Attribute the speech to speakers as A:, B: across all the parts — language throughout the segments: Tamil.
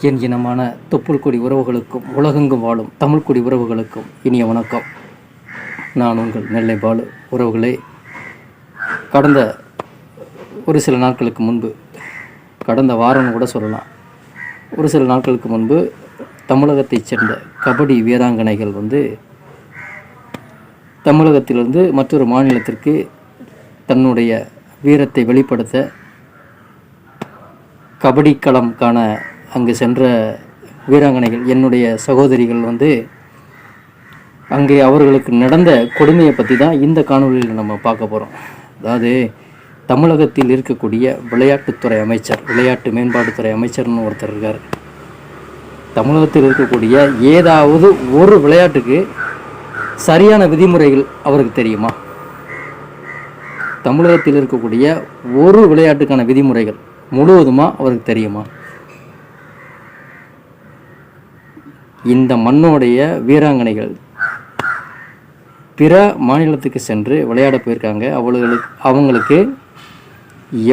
A: என் இனமான தொப்புள் கொடி உறவுகளுக்கும் உலகெங்கும் வாழும் தமிழ் கொடி உறவுகளுக்கும் இனிய வணக்கம். நான் உங்கள் நெல்லை பாலு. உறவுகளே கடந்த ஒரு சில நாட்களுக்கு முன்பு கடந்த வாரம் கூட சொல்லலாம். ஒரு சில நாட்களுக்கு முன்பு தமிழகத்தைச் சேர்ந்த கபடி வீராங்கனைகள் வந்து தமிழகத்திலிருந்து மற்றொரு மாநிலத்திற்கு தன்னுடைய வீரத்தை வெளிப்படுத்த கபடி களம் காண அங்கு சென்ற வீராங்கனைகள் என்னுடைய சகோதரிகள் வந்து அங்கே அவர்களுக்கு நடந்த கொடுமையை பற்றி தான் இந்த காணொளியில் நம்ம பார்க்க போகிறோம் அதாவது தமிழகத்தில் இருக்கக்கூடிய விளையாட்டுத்துறை அமைச்சர் விளையாட்டு மேம்பாட்டுத்துறை அமைச்சர்னு ஒருத்தர் இருக்கார். தமிழகத்தில் இருக்கக்கூடிய ஏதாவது ஒரு விளையாட்டுக்கு சரியான விதிமுறைகள் அவருக்கு தெரியுமா? தமிழகத்தில் இருக்கக்கூடிய ஒரு விளையாட்டுக்கான விதிமுறைகள் முழுவதுமாக அவருக்கு தெரியுமா? இந்த மண்ணோடைய வீராங்கனைகள். பிற மாநிலத்துக்கு சென்று விளையாட போயிருக்காங்க. அவளுகளுக்கு அவங்களுக்கு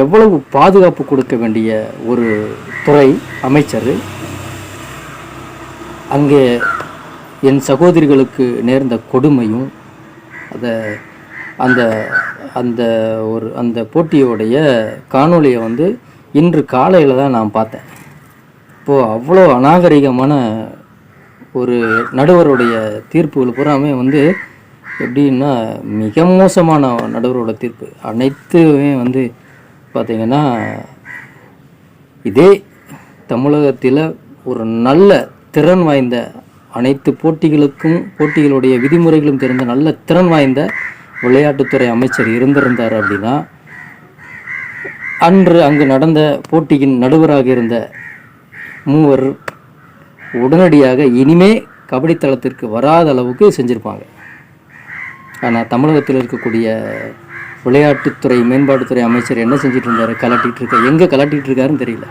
A: எவ்வளவு பாதுகாப்பு கொடுக்க வேண்டிய ஒரு துறை அமைச்சர். அங்கே என் சகோதரிகளுக்கு நேர்ந்த கொடுமையும் அதை அந்த அந்த ஒரு அந்த போட்டியோடைய காணொளியை வந்து இன்று காலையில் தான் நான் பார்த்தேன். இப்போது அவ்வளோ அநாகரிகமான ஒரு நடுவருடைய தீர்ப்புகள் பூராமே வந்து எப்படின்னா மிக மோசமான நடுவரோட தீர்ப்பு. அனைத்துமே வந்து பார்த்திங்கன்னா இதே தமிழகத்தில் ஒரு நல்ல திறன் வாய்ந்த அனைத்து போட்டிகளுக்கும் போட்டிகளுடைய விதிமுறைகளும் தெரிந்த நல்ல திறன் வாய்ந்த விளையாட்டுத்துறை அமைச்சர் இருந்திருந்தார் அப்படின்னா அன்று அங்கு நடந்த போட்டியின் நடுவராக இருந்த மூவர் உடனடியாக இனிமே கபடி தளத்திற்கு வராத அளவுக்கு செஞ்சுருப்பாங்க. ஆனால் தமிழகத்தில் இருக்கக்கூடிய விளையாட்டுத்துறை மேம்பாட்டுத்துறை அமைச்சர் என்ன செஞ்சிட்டு இருந்தார் கலட்டிகிட்டு இருக்க எங்கே கலட்டிகிட்டு இருக்காருன்னு தெரியல.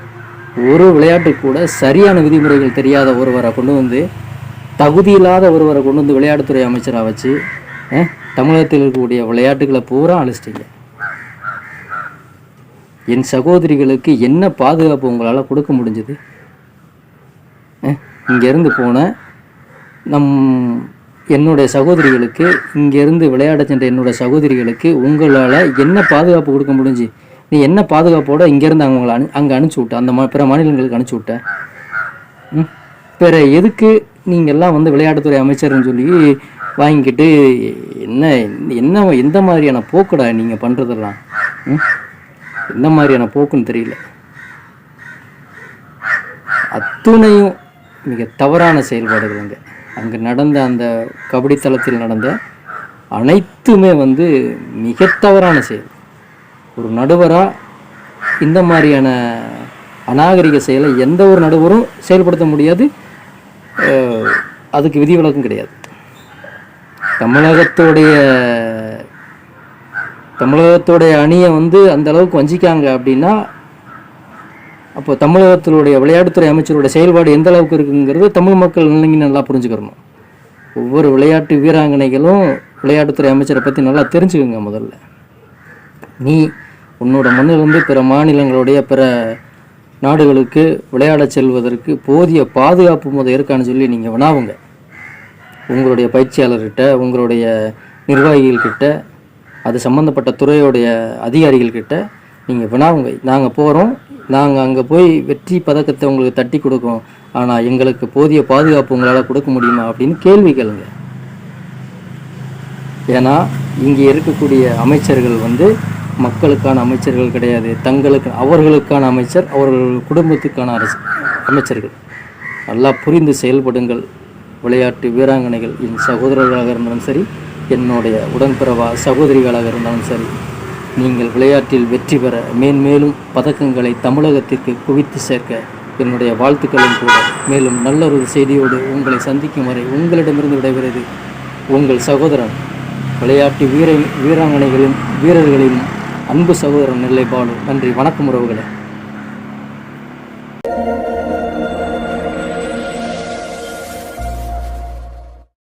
A: ஒரு விளையாட்டு கூட சரியான விதிமுறைகள் தெரியாத ஒருவரை கொண்டு வந்து தகுதி இல்லாத ஒருவரை கொண்டு வந்து விளையாட்டுத்துறை அமைச்சராக வச்சு தமிழகத்தில் இருக்கக்கூடிய விளையாட்டுகளை பூரா அழிச்சிட்டீங்க. என் சகோதரிகளுக்கு என்ன பாதுகாப்பு உங்களால் கொடுக்க முடிஞ்சது? இங்கேருந்து போன நம் என்னுடைய சகோதரிகளுக்கு இங்கேருந்து விளையாட சென்ற என்னுடைய சகோதரிகளுக்கு உங்களால் என்ன பாதுகாப்பு கொடுக்க முடிஞ்சு நீ என்ன பாதுகாப்போட இங்கேருந்து அவங்கள அனு அங்கே அனுப்பிச்சி விட்ட அந்த மா பிற மாநிலங்களுக்கு அனுப்பிச்சி விட்ட? ம்? பிற எதுக்கு நீங்கள் எல்லாம் வந்து விளையாட்டுத்துறை அமைச்சர்னு சொல்லி வாங்கிக்கிட்டு என்ன என்ன எந்த மாதிரியான போக்குடா நீங்கள் பண்ணுறதெல்லாம் ம்? என்ன மாதிரியான போக்குன்னு தெரியல. அத்துணையும் மிக தவறான செயல்பாடுகள் அங்கே. அங்கே நடந்த அந்த கபடி தளத்தில் நடந்த அனைத்துமே வந்து மிக தவறான செயல். ஒரு நடுவராக இந்த மாதிரியான அநாகரிக செயலை எந்த ஒரு நடுவரும் செயல்படுத்த முடியாது. அதுக்கு விதிவிலக்கும் கிடையாது. தமிழகத்துடைய தமிழகத்துடைய அணியை வந்து அந்த அளவுக்கு வஞ்சிக்காங்க அப்படின்னா அப்போ தமிழகத்தினுடைய விளையாட்டுத்துறை அமைச்சருடைய செயல்பாடு எந்த அளவுக்கு இருக்குங்கிறது தமிழ் மக்கள் நீங்க நல்லா புரிஞ்சுக்கிறணும். ஒவ்வொரு விளையாட்டு வீராங்கனைகளும் விளையாட்டுத்துறை அமைச்சரை பற்றி நல்லா தெரிஞ்சுக்கோங்க முதல்ல. நீ உன்னோட மண்ணிலிருந்து பிற மாநிலங்களுடைய பிற நாடுகளுக்கு விளையாடச் செல்வதற்கு போதிய பாதுகாப்பு முத இருக்கான்னு சொல்லி நீங்கள் வினாவுங்க. உங்களுடைய பயிற்சியாளர்கிட்ட உங்களுடைய நிர்வாகிகள்கிட்ட அது சம்மந்தப்பட்ட துறையோடைய அதிகாரிகள்கிட்ட நீங்கள் வினாவுங்க. நாங்கள் போகிறோம் நாங்கள் அங்கே போய் வெற்றி பதக்கத்தை உங்களுக்கு தட்டி கொடுக்கோம் ஆனால் எங்களுக்கு போதிய பாதுகாப்பு உங்களால் கொடுக்க முடியுமா அப்படின்னு கேள்வி கேளுங்க. ஏன்னா இங்கே இருக்கக்கூடிய அமைச்சர்கள் வந்து மக்களுக்கான அமைச்சர்கள் கிடையாது. தங்களுக்கு அவர்களுக்கான அமைச்சர் அவர்கள் குடும்பத்துக்கான அரசு அமைச்சர்கள். நல்லா புரிந்து செயல்படுங்கள். விளையாட்டு வீராங்கனைகள் என் சகோதரர்களாக இருந்தாலும் சரி என்னுடைய உடன்பிறவா சகோதரிகளாக இருந்தாலும் சரி நீங்கள் விளையாட்டில் வெற்றி பெற மேன்மேலும் பதக்கங்களை தமிழகத்திற்கு குவித்து சேர்க்க என்னுடைய வாழ்த்துக்களும் கூட. மேலும் நல்ல ஒரு செய்தியோடு உங்களை சந்திக்கும் வரை உங்களிடமிருந்து விடைபெறுது உங்கள் சகோதரன் விளையாட்டு வீர வீராங்கனைகளின் வீரர்களின் அன்பு சகோதரன் நெல்லை பாலு. நன்றி வணக்கம் உறவுகளை.